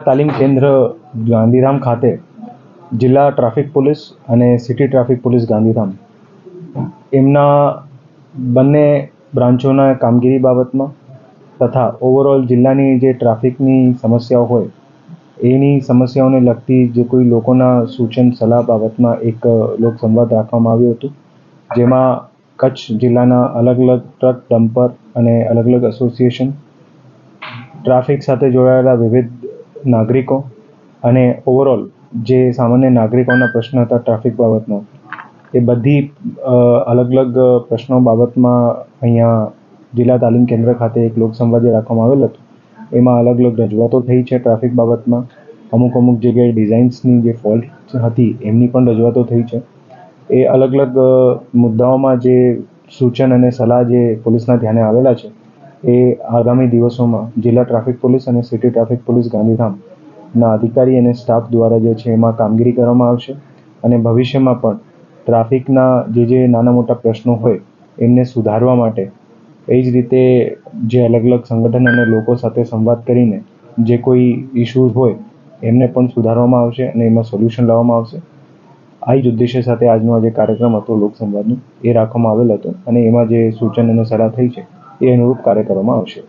તાલીમ કેન્દ્ર ગાંધીધામ ખાતે જિલ્લા ટ્રાફિક પોલીસ અને સિટી ટ્રાફિક પોલીસ ગાંધીધામ. એમના બંને બ્રાન્ચોના કામગીરી બાબતમાં તથા ઓવરઓલ જિલ્લાની જે ટ્રાફિકની સમસ્યાઓ હોય, એની સમસ્યાઓને લગતી જે કોઈ લોકોના સૂચન સલાહ બાબતમાં એક લોકસંવાદ રાખવામાં આવ્યું હતું, જેમાં કચ્છ જિલ્લાના અલગ અલગ ટ્રક ડમ્પર અને અલગ અલગ એસોસિએશન ટ્રાફિક સાથે જોડાયેલા વિવિધ નાગરિકો અને ઓવરઓલ જે સામાન્ય નાગરિકોના પ્રશ્ન હતા ટ્રાફિક બાબતનો, એ બધી અલગ અલગ પ્રશ્નો બાબતમાં અહીંયા જિલ્લા તાલીમ કેન્દ્ર ખાતે એક લોકસંવાદ રાખવામાં આવેલ હતું. એમાં અલગ અલગ રજૂઆતો થઈ છે ટ્રાફિક બાબતમાં. અમુક અમુક જગ્યાએ ડિઝાઇન્સની જે ફોલ્ટ હતી, એમની પણ રજૂઆતો થઈ છે. એ અલગ અલગ મુદ્દાઓમાં જે સૂચન અને સલાહ જે પોલીસના ધ્યાને આવેલા છે એ આગામી દિવસોમાં જિલ્લા ટ્રાફિક પોલીસ અને સિટી ટ્રાફિક પોલીસ ગાંધીધામના અધિકારી અને સ્ટાફ દ્વારા જે છે એમાં કામગીરી કરવામાં આવશે અને ભવિષ્યમાં પણ ટ્રાફિકના જે જે નાના મોટા પ્રશ્નો હોય એમને સુધારવા માટે એ જ રીતે જે અલગ અલગ સંગઠન અને લોકો સાથે સંવાદ કરીને જે કોઈ ઇશ્યુઝ હોય એમને પણ સુધારવામાં આવશે અને એમાં સોલ્યુશન લાવવામાં આવશે. આ જ ઉદ્દેશ્ય સાથે આજનો આ જે કાર્યક્રમ હતો લોકસંવાદનો. એ રાખવામાં આવેલ હતો અને એમાં જે સૂચન અને સલાહ થઈ છે એ અનુરૂપ કાર્ય કરવામાં આવશે.